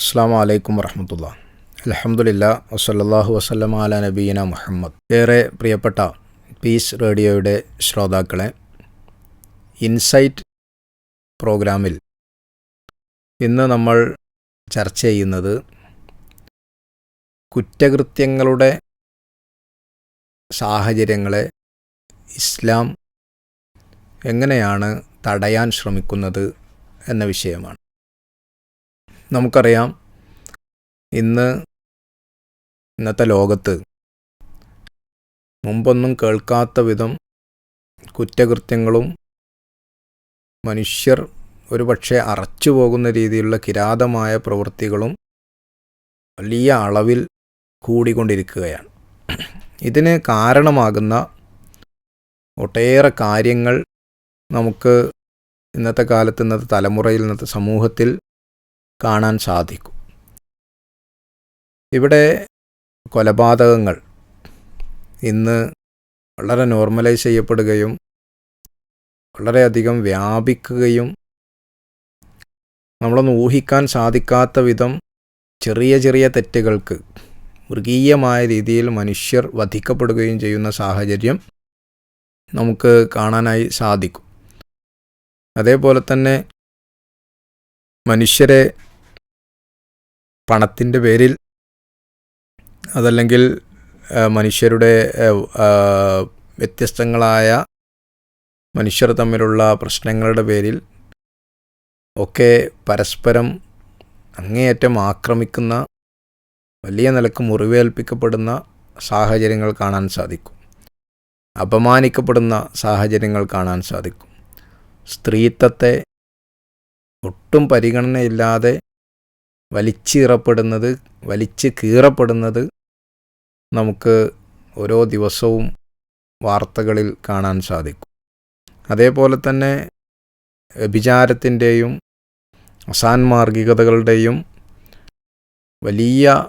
അസ്സാം വലൈക്കും വറഹമത്തുള്ള. അലഹമുല്ല വസല്ലാഹു വസ്ലം അല നബീന മുഹമ്മദ്. ഏറെ പ്രിയപ്പെട്ട പീസ് റേഡിയോയുടെ ശ്രോതാക്കളെ ഇൻസൈറ്റ് പ്രോഗ്രാമിൽ ഇന്ന് നമ്മൾ ചർച്ച ചെയ്യുന്നത് കുറ്റകൃത്യങ്ങളുടെ സാഹചര്യങ്ങളെ ഇസ്ലാം എങ്ങനെയാണ് തടയാൻ ശ്രമിക്കുന്നത് എന്ന വിഷയമാണ്. നമുക്കറിയാം ഇന്ന് ഇന്നത്തെ ലോകത്ത് മുമ്പൊന്നും കേൾക്കാത്ത വിധം കുറ്റകൃത്യങ്ങളും മനുഷ്യർ ഒരുപക്ഷെ അറച്ചു പോകുന്ന രീതിയിലുള്ള കിരാതമായ പ്രവൃത്തികളും വലിയ അളവിൽ കൂടിക്കൊണ്ടിരിക്കുകയാണ്. ഇതിന് കാരണമാകുന്ന ഒട്ടേറെ കാര്യങ്ങൾ നമുക്ക് ഇന്നത്തെ കാലത്ത് ഇന്നത്തെ തലമുറയിൽ ഇന്നത്തെ സമൂഹത്തിൽ കാണാൻ സാധിക്കും. ഇവിടെ കൊലപാതകങ്ങൾ ഇന്ന് വളരെ നോർമലൈസ് ചെയ്യപ്പെടുകയും വളരെയധികം വ്യാപിക്കുകയും നമ്മളൊന്ന് ഊഹിക്കാൻ സാധിക്കാത്ത വിധം ചെറിയ ചെറിയ തെറ്റുകൾക്ക് മൃഗീയമായ രീതിയിൽ മനുഷ്യർ വധിക്കപ്പെടുകയും ചെയ്യുന്ന സാഹചര്യം നമുക്ക് കാണാനായി സാധിക്കും. അതേപോലെ തന്നെ മനുഷ്യരെ പണത്തിന്റെ പേരിൽ അതല്ലെങ്കിൽ മനുഷ്യരുടെ വ്യത്യസ്തങ്ങളായ മനുഷ്യർ തമ്മിലുള്ള പ്രശ്നങ്ങളുടെ പേരിൽ ഒക്കെ പരസ്പരം അങ്ങേയറ്റം ആക്രമിക്കുന്ന വലിയ നിലയ്ക്ക് മുറിവേൽപ്പിക്കപ്പെടുന്ന സാഹചര്യങ്ങൾ കാണാൻ സാധിക്കും. അപമാനിക്കപ്പെടുന്ന സാഹചര്യങ്ങൾ കാണാൻ സാധിക്കും. സ്ത്രീത്വത്തെ ഒട്ടും പരിഗണനയില്ലാതെ വലിച്ചീറപ്പെടുന്നത് വലിച്ച് കീറപ്പെടുന്നത് നമുക്ക് ഓരോ ദിവസവും വാർത്തകളിൽ കാണാൻ സാധിക്കും. അതേപോലെ തന്നെ വ്യഭിചാരത്തിന്റെയും അസാൻമാർഗികതകളുടെയും വലിയ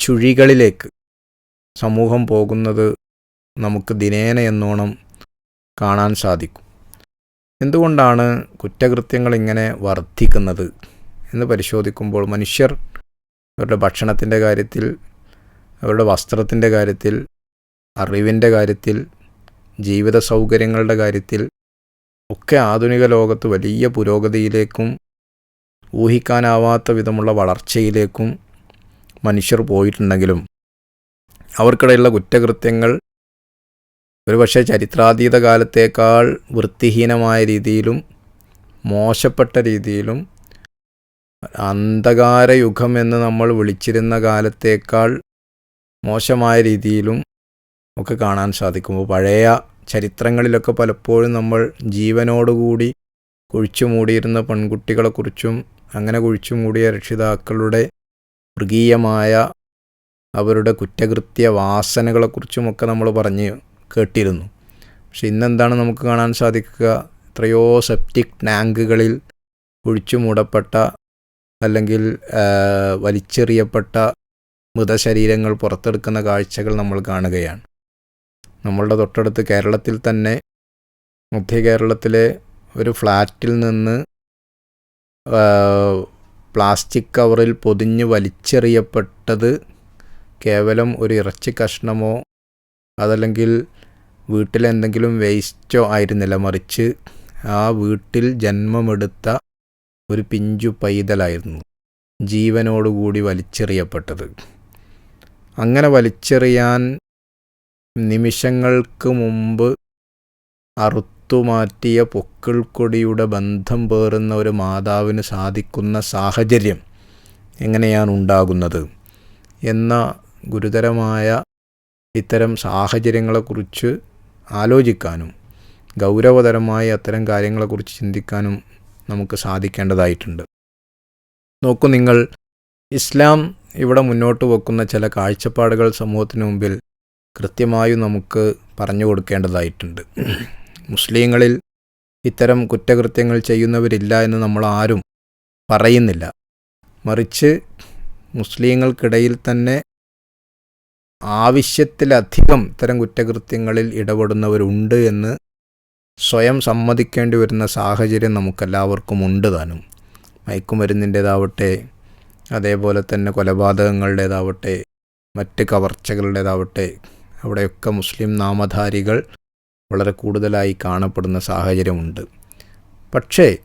ചുഴികളിലേക്ക് സമൂഹം പോകുന്നത് നമുക്ക് ദിനേന എന്നോണം കാണാൻ സാധിക്കും. എന്തുകൊണ്ടാണ് കുറ്റകൃത്യങ്ങൾ ഇങ്ങനെ വർദ്ധിക്കുന്നത്? എന്ന് പരിശോധിക്കുമ്പോൾ മനുഷ്യർ അവരുടെ ഭക്ഷണത്തിന്റെ കാര്യത്തിൽ അവരുടെ വസ്ത്രത്തിന്റെ കാര്യത്തിൽ അറിവിന്റെ കാര്യത്തിൽ ജീവിത സൗകര്യങ്ങളുടെ കാര്യത്തിൽ ഒക്കെ ആധുനിക ലോകത്ത് വലിയ പുരോഗതിയിലേക്കും ഊഹിക്കാനാവാത്ത വിധമുള്ള വളർച്ചയിലേക്കും മനുഷ്യർ പോയിട്ടുണ്ടെങ്കിലും അവർക്കിടയിലുള്ള കുറ്റകൃത്യങ്ങൾ ഒരുപക്ഷെ ചരിത്രാതീത കാലത്തേക്കാൾ വൃത്തിഹീനമായ രീതിയിലും മോശപ്പെട്ട രീതിയിലും അന്ധകാരയുഗം എന്ന് നമ്മൾ വിളിച്ചിരുന്ന കാലത്തേക്കാൾ മോശമായ രീതിയിലും ഒക്കെ കാണാൻ സാധിക്കും. പഴയ ചരിത്രങ്ങളിലൊക്കെ പലപ്പോഴും നമ്മൾ ജീവനോടുകൂടി കുഴിച്ചു മൂടിയിരുന്ന പെൺകുട്ടികളെക്കുറിച്ചും അങ്ങനെ കുഴിച്ചു മൂടിയ രക്ഷിതാക്കളുടെ മൃഗീയമായ അവരുടെ കുറ്റകൃത്യ വാസനകളെക്കുറിച്ചുമൊക്കെ നമ്മൾ പറഞ്ഞ് കേട്ടിരുന്നു. പക്ഷെ ഇന്നെന്താണ് നമുക്ക് കാണാൻ സാധിക്കുക? എത്രയോ സെപ്റ്റിക് ടാങ്കുകളിൽ കുഴിച്ചു മൂടപ്പെട്ട അല്ലെങ്കിൽ വലിച്ചെറിയപ്പെട്ട മൃതശരീരങ്ങൾ പുറത്തെടുക്കുന്ന കാഴ്ചകൾ നമ്മൾ കാണുകയാണ്. നമ്മളുടെ തൊട്ടടുത്ത് കേരളത്തിൽ തന്നെ മധ്യ കേരളത്തിലെ ഒരു ഫ്ലാറ്റിൽ നിന്ന് പ്ലാസ്റ്റിക് കവറിൽ പൊതിഞ്ഞ് വലിച്ചെറിയപ്പെട്ടത് കേവലം ഒരു ഇറച്ചി കഷ്ണമോ അതല്ലെങ്കിൽ വീട്ടിലെന്തെങ്കിലും വേസ്റ്റോ ആയിരുന്നില്ല. മറിച്ച് ആ വീട്ടിൽ ജന്മമെടുത്ത ഒരു പിഞ്ചു പൈതലായിരുന്നു ജീവനോടുകൂടി വലിച്ചെറിയപ്പെട്ടത്. അങ്ങനെ വലിച്ചെറിയാൻ നിമിഷങ്ങൾക്ക് മുമ്പ് അറുത്തുമാറ്റിയ പൊക്കിൾക്കൊടിയുടെ ബന്ധം പേറുന്ന ഒരു മാതാവിന് സാധിക്കുന്ന സാഹചര്യം എങ്ങനെയാണ് ഉണ്ടാകുന്നത് എന്ന ഗുരുതരമായ ഇത്തരം സാഹചര്യങ്ങളെക്കുറിച്ച് ആലോചിക്കാനും ഗൗരവതരമായ അത്തരം കാര്യങ്ങളെക്കുറിച്ച് ചിന്തിക്കാനും നമുക്ക് സാധിക്കേണ്ടതായിട്ടുണ്ട്. നോക്കൂ നിങ്ങൾ ഇസ്ലാം ഇവിടെ മുന്നോട്ട് വെക്കുന്ന ചില കാഴ്ചപ്പാടുകൾ സമൂഹത്തിന് മുമ്പിൽ കൃത്യമായും നമുക്ക് പറഞ്ഞു കൊടുക്കേണ്ടതായിട്ടുണ്ട്. മുസ്ലിങ്ങളിൽ ഇത്തരം കുറ്റകൃത്യങ്ങൾ ചെയ്യുന്നവരില്ല എന്ന് നമ്മൾ ആരും പറയുന്നില്ല. മറിച്ച് മുസ്ലിങ്ങൾക്കിടയിൽ തന്നെ ആവശ്യത്തിലധികം ഇത്തരം കുറ്റകൃത്യങ്ങളിൽ ഇടപെടുന്നവരുണ്ട് എന്ന് സ്വയം സമ്മതിക്കേണ്ടി വരുന്ന സാഹചര്യം നമുക്കെല്ലാവർക്കും ഉണ്ട് താനും. മയക്കുമരുന്നിന്റേതാവട്ടെ അതേപോലെ തന്നെ കൊലപാതകങ്ങളുടേതാവട്ടെ മറ്റ് കവർച്ചകളുടേതാവട്ടെ അവിടെയൊക്കെ മുസ്ലിം നാമധാരികൾ വളരെ കൂടുതലായി കാണപ്പെടുന്ന സാഹചര്യമുണ്ട്. പക്ഷേ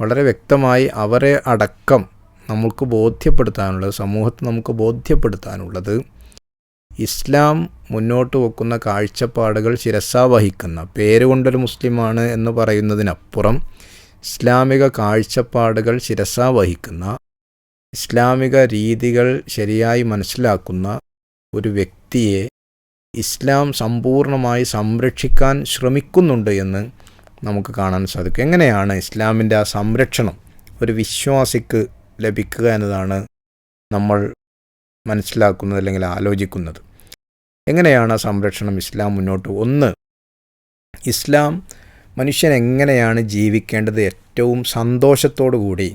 വളരെ വ്യക്തമായി അവരെ അടക്കം നമുക്ക് ബോധ്യപ്പെടുത്താനുള്ളത് സമൂഹത്തെ നമുക്ക് ബോധ്യപ്പെടുത്താനുള്ളത് ഇസ്ലാം മുന്നോട്ട് വെക്കുന്ന കാഴ്ചപ്പാടുകൾ ശിരസാവഹിക്കുന്ന പേരുകൊണ്ടൊരു മുസ്ലിമാണ് എന്ന് പറയുന്നതിനപ്പുറം ഇസ്ലാമിക കാഴ്ചപ്പാടുകൾ ശിരസാവഹിക്കുന്ന ഇസ്ലാമിക രീതികൾ ശരിയായി മനസ്സിലാക്കുന്ന ഒരു വ്യക്തിയെ ഇസ്ലാം സമ്പൂർണമായി സംരക്ഷിക്കാൻ ശ്രമിക്കുന്നുണ്ട് എന്ന് നമുക്ക് കാണാൻ സാധിക്കും. എങ്ങനെയാണ് ഇസ്ലാമിന്റെ ആ സംരക്ഷണം ഒരു വിശ്വാസിക്ക് ലഭിക്കുക എന്നതാണ് നമ്മൾ മനസ്സിലാക്കുന്നത് അല്ലെങ്കിൽ ആലോചിക്കുന്നത്? എങ്ങനെയാണ് സംരക്ഷണം ഇസ്ലാം മുന്നോട്ട് ഒന്ന് ഇസ്ലാം മനുഷ്യൻ എങ്ങനെയാണ് ജീവിക്കേണ്ടത് ഏറ്റവും സന്തോഷത്തോടു കൂടി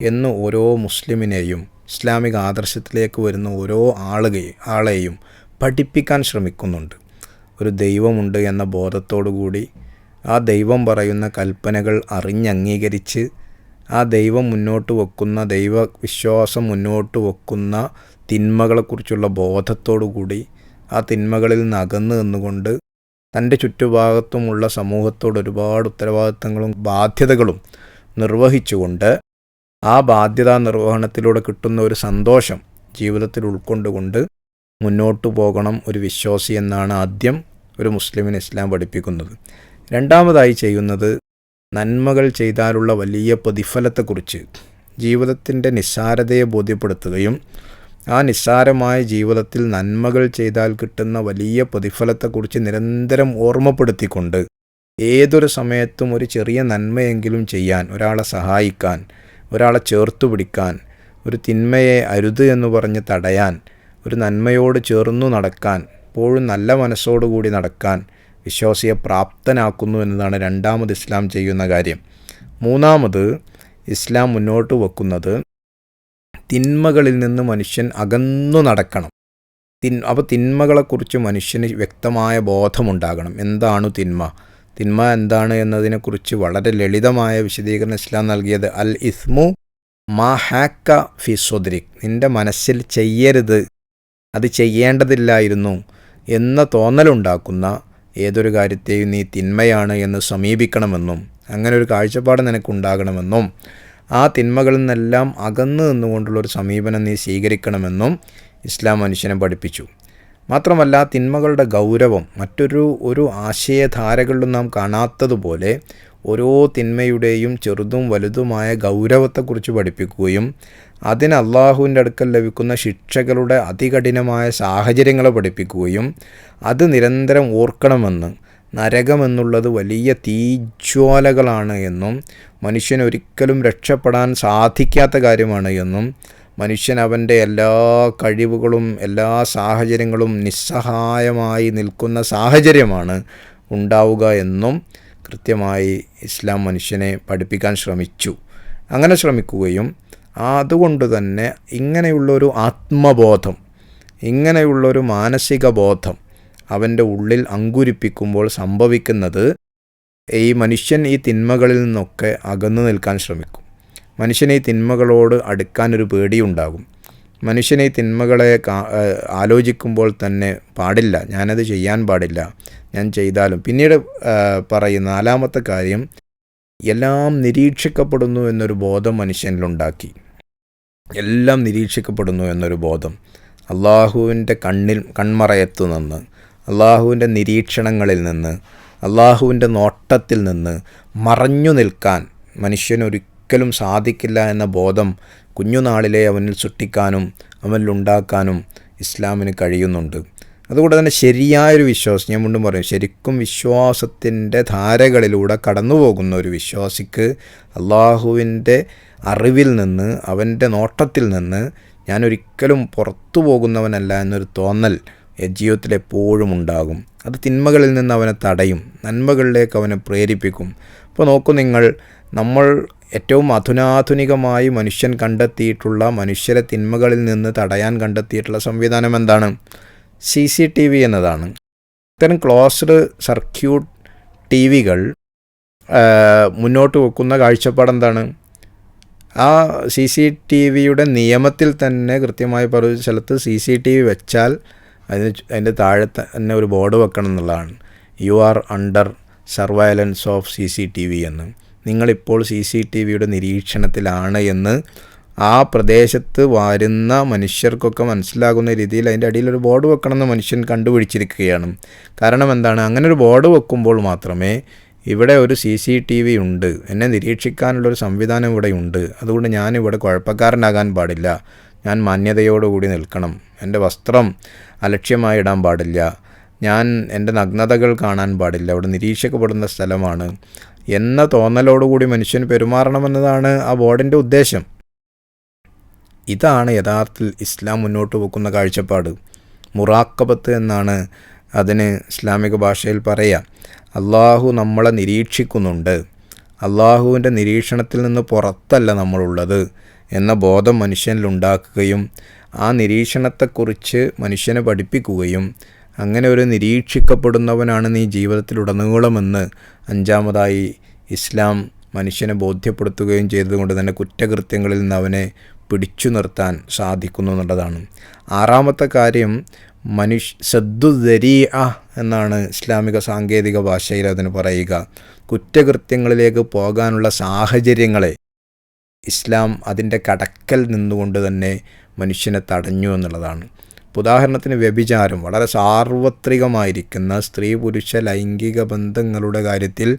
എന്ന് ഓരോ മുസ്ലിമിനെയും ഇസ്ലാമിക ആദർശത്തിലേക്ക് വരുന്ന ഓരോ ആളുകയും ആളെയും പഠിപ്പിക്കാൻ ശ്രമിക്കുന്നുണ്ട്. ഒരു ദൈവമുണ്ട് എന്ന ബോധത്തോടു കൂടി ആ ദൈവം പറയുന്ന കൽപ്പനകൾ അറിഞ്ഞംഗീകരിച്ച് ആ ദൈവം മുന്നോട്ട് വെക്കുന്ന ദൈവവിശ്വാസം മുന്നോട്ട് വെക്കുന്ന തിന്മകളെക്കുറിച്ചുള്ള ബോധത്തോടു കൂടി ആ തിന്മകളിൽ നിന്ന് നിന്നുകൊണ്ട് തന്റെ ചുറ്റുഭാഗത്തുമുള്ള സമൂഹത്തോട് ഒരുപാട് ഉത്തരവാദിത്തങ്ങളും ബാധ്യതകളും നിർവഹിച്ചുകൊണ്ട് ആ ബാധ്യതാ നിർവഹണത്തിലൂടെ കിട്ടുന്ന ഒരു സന്തോഷം ജീവിതത്തിൽ ഉൾക്കൊണ്ടുകൊണ്ട് മുന്നോട്ട് പോകണം ഒരു വിശ്വാസി എന്നാണ് ആദ്യം ഒരു മുസ്ലിമിന് ഇസ്ലാം പഠിപ്പിക്കുന്നത്. രണ്ടാമതായി ചെയ്യുന്നത് നന്മകൾ ചെയ്താലുള്ള വലിയ പ്രതിഫലത്തെക്കുറിച്ച് ജീവിതത്തിന്റെ നിസ്സാരതയെ ബോധ്യപ്പെടുത്തുകയും ആ നിസ്സാരമായ ജീവിതത്തിൽ നന്മകൾ ചെയ്താൽ കിട്ടുന്ന വലിയ പ്രതിഫലത്തെക്കുറിച്ച് നിരന്തരം ഓർമ്മപ്പെടുത്തിക്കൊണ്ട് ഏതൊരു സമയത്തും ഒരു ചെറിയ നന്മയെങ്കിലും ചെയ്യാൻ ഒരാളെ സഹായിക്കാൻ ഒരാളെ ചേർത്തു പിടിക്കാൻ ഒരു തിന്മയെ അരുത് എന്ന് പറഞ്ഞ് തടയാൻ ഒരു നന്മയോട് ചേർന്നു നടക്കാൻ എപ്പോഴും നല്ല മനസ്സോടുകൂടി നടക്കാൻ വിശ്വാസിയെ പ്രാപ്തനാക്കുന്നു എന്നതാണ് രണ്ടാമത് ഇസ്ലാം ചെയ്യുന്ന കാര്യം. മൂന്നാമത് ഇസ്ലാം മുന്നോട്ട് വെക്കുന്നത് തിന്മകളിൽ നിന്ന് മനുഷ്യൻ അകന്നു നടക്കണം. തിൻ അപ്പോൾ തിന്മകളെക്കുറിച്ച് മനുഷ്യന് വ്യക്തമായ ബോധമുണ്ടാകണം. എന്താണ് തിന്മ? തിന്മ എന്താണ് എന്നതിനെക്കുറിച്ച് വളരെ ലളിതമായ വിശദീകരണം ഇസ്ലാം നൽകിയത് അൽ ഇസ്മു മാ ഹാക്ക ഫി സ്വദ്രിക് നിന്റെ മനസ്സിൽ ചെയ്യരുത്. അത് ചെയ്യേണ്ടതില്ലായിരുന്നു എന്ന തോന്നലുണ്ടാക്കുന്ന ഏതൊരു കാര്യത്തെയും നീ തിന്മയാണ് എന്ന് സമീപിക്കണമെന്നും അങ്ങനെ ഒരു കാഴ്ചപ്പാട് നിനക്കുണ്ടാകണമെന്നും ആ തിന്മകളിൽ നിന്നെല്ലാം അകന്നു നിന്നുകൊണ്ടുള്ളൊരു സമീപനം നീ സ്വീകരിക്കണമെന്നും ഇസ്ലാം മനുഷ്യനെ പഠിപ്പിച്ചു. മാത്രമല്ല തിന്മകളുടെ ഗൗരവം മറ്റൊരു ഒരു ആശയധാരകളിലും നാം കാണാത്തതുപോലെ ഓരോ തിന്മയുടെയും ചെറുതും വലുതുമായ ഗൗരവത്തെക്കുറിച്ച് പഠിപ്പിക്കുകയും അതിന് അള്ളാഹുവിന്റെ അടുക്കൽ ലഭിക്കുന്ന ശിക്ഷകളുടെ അതികഠിനമായ സാഹചര്യങ്ങളെ പഠിപ്പിക്കുകയും അത് നിരന്തരം ഓർക്കണമെന്ന് നരകമെന്നുള്ളത് വലിയ തീജ്വാലകളാണ് എന്നും മനുഷ്യൻ ഒരിക്കലും രക്ഷപ്പെടാൻ സാധിക്കാത്ത കാര്യമാണ് എന്നും മനുഷ്യൻ അവന്റെ എല്ലാ കഴിവുകളും എല്ലാ സാഹചര്യങ്ങളും നിസ്സഹായമായി നിൽക്കുന്ന സാഹചര്യമാണ് ഉണ്ടാവുക എന്നും കൃത്യമായി ഇസ്ലാം മനുഷ്യനെ പഠിപ്പിക്കാൻ ശ്രമിച്ചു. അങ്ങനെ ശ്രമിക്കുകയും അതുകൊണ്ട് തന്നെ ഇങ്ങനെയുള്ളൊരു ആത്മബോധം ഇങ്ങനെയുള്ളൊരു മാനസിക ബോധം അവന്റെ ഉള്ളിൽ അങ്കുരിപ്പിക്കുമ്പോൾ സംഭവിക്കുന്നത് ഈ മനുഷ്യൻ ഈ തിന്മകളിൽ നിന്നൊക്കെ അകന്നു നിൽക്കാൻ ശ്രമിക്കും. മനുഷ്യൻ ഈ തിന്മകളോട് അടുക്കാൻ അടുക്കാനൊരു പേടിയുണ്ടാകും. മനുഷ്യനെ ഈ തിന്മകളെ ആലോചിക്കുമ്പോൾ തന്നെ പാടില്ല ഞാനത് ചെയ്യാൻ പാടില്ല ഞാൻ ചെയ്താലും. പിന്നീട് പറയുന്ന നാലാമത്തെ കാര്യം എല്ലാം നിരീക്ഷിക്കപ്പെടുന്നു എന്നൊരു ബോധം മനുഷ്യനിലുണ്ടാക്കി. എല്ലാം നിരീക്ഷിക്കപ്പെടുന്നു എന്നൊരു ബോധം. അള്ളാഹുവിന്റെ കണ്ണിൽ കൺമറയത്തു നിന്ന് അള്ളാഹുവിന്റെ നിരീക്ഷണങ്ങളിൽ നിന്ന് അള്ളാഹുവിന്റെ നോട്ടത്തിൽ നിന്ന് മറഞ്ഞു നിൽക്കാൻ മനുഷ്യനൊരിക്കലും സാധിക്കില്ല എന്ന ബോധം കുഞ്ഞുനാളിലെ അവനിൽ സൃഷ്ടിക്കാനും അവനിലുണ്ടാക്കാനും ഇസ്ലാമിന് കഴിയുന്നുണ്ട്. അതുകൊണ്ട് തന്നെ ശരിയായൊരു വിശ്വാസം ഞാൻ മുണ്ടും പറയും ശരിക്കും വിശ്വാസത്തിന്റെ ധാരകളിലൂടെ കടന്നു പോകുന്ന ഒരു വിശ്വാസിക്ക് അള്ളാഹുവിന്റെ അറിവിൽ നിന്ന് അവന്റെ നോട്ടത്തിൽ നിന്ന് ഞാനൊരിക്കലും പുറത്തു പോകുന്നവനല്ല എന്നൊരു തോന്നൽ ജീവിതത്തിൽ എപ്പോഴും ഉണ്ടാകും. അത് തിന്മകളിൽ നിന്ന് അവനെ തടയും നന്മകളിലേക്ക് അവനെ പ്രേരിപ്പിക്കും. അപ്പോൾ നോക്കൂ നിങ്ങൾ നമ്മൾ ഏറ്റവും അധുനാധുനികമായി മനുഷ്യൻ കണ്ടെത്തിയിട്ടുള്ള മനുഷ്യരെ തിന്മകളിൽ നിന്ന് തടയാൻ കണ്ടെത്തിയിട്ടുള്ള സംവിധാനം എന്താണ്? സി സി ടി വി എന്നതാണ്. ഇത്തരം ക്ലോസ്ഡ് സർക്യൂട്ട് ടി വികൾ മുന്നോട്ട് വെക്കുന്ന കാഴ്ചപ്പാട് എന്താണ്? ആ സി സി ടി വിയുടെ നിയമത്തിൽ തന്നെ കൃത്യമായി പറയുന്ന സ്ഥലത്ത് സി സി ടി വി വെച്ചാൽ അതിന് അതിന്റെ താഴെ തന്നെ ഒരു ബോർഡ് വെക്കണം എന്നുള്ളതാണ്. You are under surveillance of C C T V എന്ന്. നിങ്ങളിപ്പോൾ സി സി ടി വിയുടെ നിരീക്ഷണത്തിലാണ് എന്ന് ആ പ്രദേശത്ത് വരുന്ന മനുഷ്യർക്കൊക്കെ മനസ്സിലാകുന്ന രീതിയിൽ അതിന്റെ അടിയിൽ ഒരു ബോർഡ് വെക്കണമെന്ന് മനുഷ്യൻ കണ്ടുപിടിച്ചിരിക്കുകയാണ്. കാരണം എന്താണ്? അങ്ങനെ ഒരു ബോർഡ് വെക്കുമ്പോൾ മാത്രമേ ഇവിടെ ഒരു സി സി ടി വി ഉണ്ട്. എന്നെ നിരീക്ഷിക്കാനുള്ളൊരു സംവിധാനം ഇവിടെ ഉണ്ട്. അതുകൊണ്ട് ഞാനിവിടെ കുഴപ്പക്കാരനാകാൻ പാടില്ല. ഞാൻ മാന്യതയോടുകൂടി നിൽക്കണം. എന്റെ വസ്ത്രം അലക്ഷ്യമായി ഇടാൻ പാടില്ല. ഞാൻ എന്റെ നഗ്നതകൾ കാണാൻ പാടില്ല. അവിടെ നിരീക്ഷിക്കപ്പെടുന്ന സ്ഥലമാണ്. എന്ന തോന്നലോടുകൂടി മനുഷ്യൻ പെരുമാറണമെന്നതാണ് ആ ബോർഡിന്റെ ഉദ്ദേശം. ഇതാണ് യഥാർത്ഥത്തിൽ ഇസ്ലാം മുന്നോട്ട് വെക്കുന്ന കാഴ്ചപ്പാട്. മുറാക്കബത്ത് എന്നാണ് അതിന് ഇസ്ലാമിക ഭാഷയിൽ പറയുക അള്ളാഹു നമ്മളെ നിരീക്ഷിക്കുന്നുണ്ട്. അള്ളാഹുവിന്റെ നിരീക്ഷണത്തിൽ നിന്ന് പുറത്തല്ല നമ്മളുള്ളത്. എന്ന ബോധം മനുഷ്യനിലുണ്ടാക്കുകയും ആ നിരീക്ഷണത്തെക്കുറിച്ച് മനുഷ്യനെ പഠിപ്പിക്കുകയും അങ്ങനെ ഒരു നിരീക്ഷിക്കപ്പെടുന്നവനാണ് നീ ജീവിതത്തിലുടനീളമെന്ന് അഞ്ചാമതായി ഇസ്ലാം മനുഷ്യനെ ബോധ്യപ്പെടുത്തുകയും ചെയ്തതുകൊണ്ട് തന്നെ കുറ്റകൃത്യങ്ങളിൽ നിന്ന് അവനെ പിടിച്ചു നിർത്താൻ സാധിക്കുന്നു എന്നുള്ളതാണ്. ആറാമത്തെ കാര്യം മനുഷ്യ സദ്ദുദരീ എന്നാണ് ഇസ്ലാമിക സാങ്കേതിക ഭാഷയിൽ അതിന് പറയുക. കുറ്റകൃത്യങ്ങളിലേക്ക് പോകാനുള്ള സാഹചര്യങ്ങളെ ഇസ്ലാം അതിന്റെ കടക്കൽ നിന്നുകൊണ്ട് തന്നെ മനുഷ്യനെ തടഞ്ഞു എന്നുള്ളതാണ്. ഉദാഹരണത്തിന് വ്യഭിചാരം വളരെ സാർവത്രികമായിരിക്കുന്ന സ്ത്രീ പുരുഷ ലൈംഗിക ബന്ധങ്ങളുടെ കാര്യത്തിൽ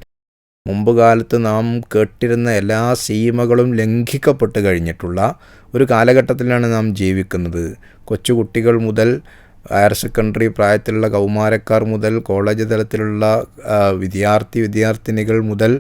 മുമ്പ് കാലത്ത് നാം കേട്ടിരുന്ന എല്ലാ സീമകളും ലംഘിക്കപ്പെട്ട് കഴിഞ്ഞിട്ടുള്ള ഒരു കാലഘട്ടത്തിലാണ് നാം ജീവിക്കുന്നത്. കൊച്ചുകുട്ടികൾ മുതൽ ഹയർ സെക്കൻഡറി പ്രായത്തിലുള്ള കൗമാരക്കാർ മുതൽ കോളേജ് തലത്തിലുള്ള വിദ്യാർത്ഥി വിദ്യാർത്ഥിനികൾ മുതൽ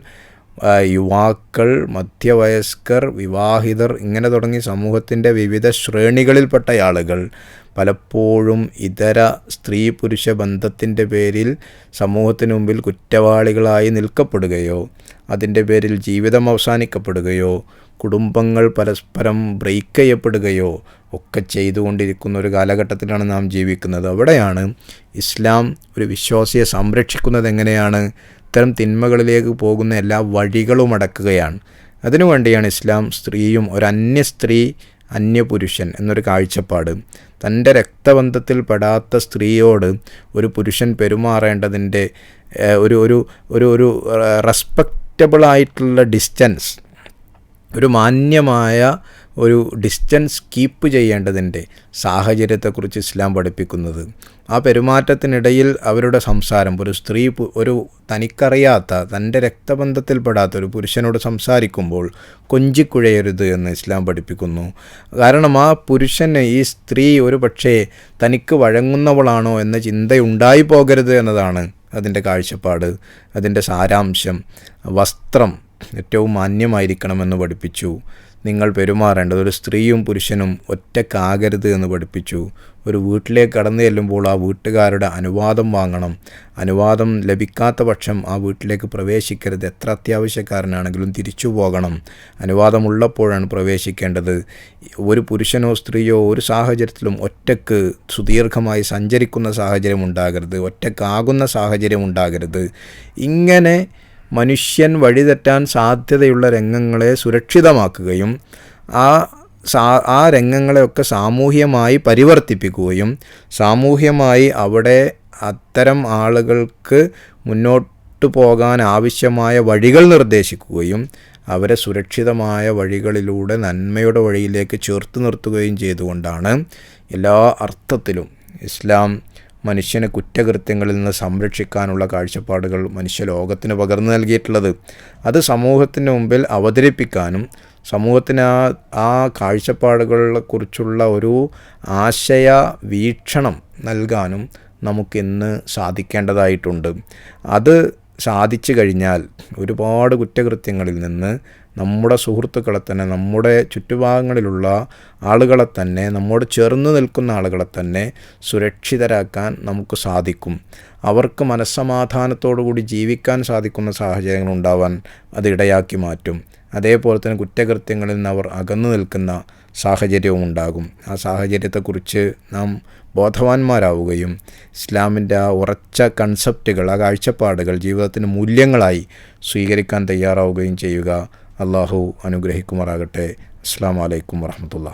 യുവാക്കൾ മധ്യവയസ്കർ വിവാഹിതർ ഇങ്ങനെ തുടങ്ങി സമൂഹത്തിന്റെ വിവിധ ശ്രേണികളിൽപ്പെട്ട ആളുകൾ പലപ്പോഴും ഇതര സ്ത്രീ പുരുഷ ബന്ധത്തിന്റെ പേരിൽ സമൂഹത്തിന് മുമ്പിൽ കുറ്റവാളികളായി നിൽക്കപ്പെടുകയോ അതിന്റെ പേരിൽ ജീവിതം അവസാനിക്കപ്പെടുകയോ കുടുംബങ്ങൾ പരസ്പരം ബ്രേക്ക് ചെയ്യപ്പെടുകയോ ഒക്കെ ചെയ്തുകൊണ്ടിരിക്കുന്ന ഒരു കാലഘട്ടത്തിലാണ് നാം ജീവിക്കുന്നത്. അവിടെയാണ് ഇസ്ലാം ഒരു വിശ്വാസിയെ സംരക്ഷിക്കുന്നത് എങ്ങനെയാണ്? ഇത്തരം തിന്മകളിലേക്ക് പോകുന്ന എല്ലാ വഴികളും അടക്കുകയാണ്. അതിനുവേണ്ടിയാണ് ഇസ്ലാം സ്ത്രീയും ഒരു അന്യ സ്ത്രീ അന്യപുരുഷൻ എന്നൊരു കാഴ്ചപ്പാട്. തന്റെ രക്തബന്ധത്തിൽ പെടാത്ത സ്ത്രീയോട് ഒരു പുരുഷൻ പെരുമാറേണ്ടതിന്റെ ഒരു ഒരു ഒരു ഒരു റെസ്പെക്റ്റബിളായിട്ടുള്ള ഡിസ്റ്റൻസ് ഒരു മാന്യമായ ഒരു ഡിസ്റ്റൻസ് കീപ്പ് ചെയ്യേണ്ടതിന്റെ സാഹചര്യത്തെക്കുറിച്ച് ഇസ്ലാം പഠിപ്പിക്കുന്നത്. ആ പെരുമാറ്റത്തിനിടയിൽ അവരുടെ സംസാരം ഒരു സ്ത്രീ ഒരു തനിക്കറിയാത്ത തന്റെ രക്തബന്ധത്തിൽപ്പെടാത്ത ഒരു പുരുഷനോട് സംസാരിക്കുമ്പോൾ കൊഞ്ചിക്കുഴയരുത് എന്ന് ഇസ്ലാം പഠിപ്പിക്കുന്നു. കാരണം ആ പുരുഷന് ഈ സ്ത്രീ ഒരു പക്ഷേ തനിക്ക് വഴങ്ങുന്നവളാണോ എന്ന ചിന്തയുണ്ടായി പോകരുത് എന്നതാണ് അതിന്റെ കാഴ്ചപ്പാട്. അതിന്റെ സാരാംശം വസ്ത്രം ഏറ്റവും മാന്യമായിരിക്കണമെന്ന് പഠിപ്പിച്ചു. നിങ്ങൾ പെരുമാറേണ്ടത് ഒരു സ്ത്രീയും പുരുഷനും ഒറ്റക്കാകരുത് എന്ന് പഠിപ്പിച്ചു. ഒരു വീട്ടിലേക്ക് കടന്നു ചെല്ലുമ്പോൾ ആ വീട്ടുകാരുടെ അനുവാദം വാങ്ങണം. അനുവാദം ലഭിക്കാത്ത പക്ഷം ആ വീട്ടിലേക്ക് പ്രവേശിക്കരുത്. എത്ര അത്യാവശ്യക്കാരനാണെങ്കിലും തിരിച്ചു പോകണം. അനുവാദമുള്ളപ്പോഴാണ് പ്രവേശിക്കേണ്ടത്. ഒരു പുരുഷനോ സ്ത്രീയോ ഒരു സാഹചര്യത്തിലും ഒറ്റയ്ക്ക് സുദീർഘമായി സഞ്ചരിക്കുന്ന സാഹചര്യം ഉണ്ടാകരുത്. ഒറ്റക്കാകുന്ന സാഹചര്യം ഉണ്ടാകരുത്. ഇങ്ങനെ മനുഷ്യൻ വഴിതെറ്റാൻ സാധ്യതയുള്ള രംഗങ്ങളെ സുരക്ഷിതമാക്കുകയും ആ സാ ആ രംഗങ്ങളെയൊക്കെ സാമൂഹ്യമായി പരിവർത്തിപ്പിക്കുകയും സാമൂഹ്യമായി അവിടെ അത്തരം ആളുകൾക്ക് മുന്നോട്ട് പോകാൻ ആവശ്യമായ വഴികൾ നിർദ്ദേശിക്കുകയും അവരെ സുരക്ഷിതമായ വഴികളിലൂടെ നന്മയുടെ വഴിയിലേക്ക് ചേർത്ത് നിർത്തുകയും ചെയ്തുകൊണ്ടാണ് എല്ലാ അർത്ഥത്തിലും ഇസ്ലാം മനുഷ്യനെ കുറ്റകൃത്യങ്ങളിൽ നിന്ന് സംരക്ഷിക്കാനുള്ള കാഴ്ചപ്പാടുകൾ മനുഷ്യലോകത്തിന് പകർന്നു നൽകിയിട്ടുള്ളത്. അത് സമൂഹത്തിന് മുമ്പിൽ അവതരിപ്പിക്കാനും സമൂഹത്തിന് ആ ആ കാഴ്ചപ്പാടുകളെക്കുറിച്ചുള്ള ഒരു ആശയ വീക്ഷണം നൽകാനും നമുക്കിന്ന് സാധിക്കേണ്ടതായിട്ടുണ്ട്. അത് സാധിച്ചു കഴിഞ്ഞാൽ ഒരുപാട് കുറ്റകൃത്യങ്ങളിൽ നിന്ന് നമ്മുടെ സുഹൃത്തുക്കളെ തന്നെ നമ്മുടെ ചുറ്റുഭാഗങ്ങളിലുള്ള ആളുകളെ തന്നെ നമ്മോട് ചേർന്ന് നിൽക്കുന്ന ആളുകളെ തന്നെ സുരക്ഷിതരാക്കാൻ നമുക്ക് സാധിക്കും. അവർക്ക് മനസ്സമാധാനത്തോടുകൂടി ജീവിക്കാൻ സാധിക്കുന്ന സാഹചര്യങ്ങൾ ഉണ്ടാവാൻ അത് ഇടയാക്കി മാറ്റും. അതേപോലെ തന്നെ കുറ്റകൃത്യങ്ങളിൽ നിന്ന് അവർ അകന്നു നിൽക്കുന്ന സാഹചര്യവും ഉണ്ടാകും. ആ സാഹചര്യത്തെക്കുറിച്ച് നാം ബോധവാന്മാരാവുകയും ഇസ്ലാമിന്റെ ആ ഉറച്ച കൺസെപ്റ്റുകൾ ആ കാഴ്ചപ്പാടുകൾ ജീവിതത്തിന് മൂല്യങ്ങളായി സ്വീകരിക്കാൻ തയ്യാറാവുകയും ചെയ്യുക. അള്ളാഹു അനുഗ്രഹിക്കുമാറാകട്ടെ. അസ്സാം വലൈക്കും വറഹമത്തുള്ള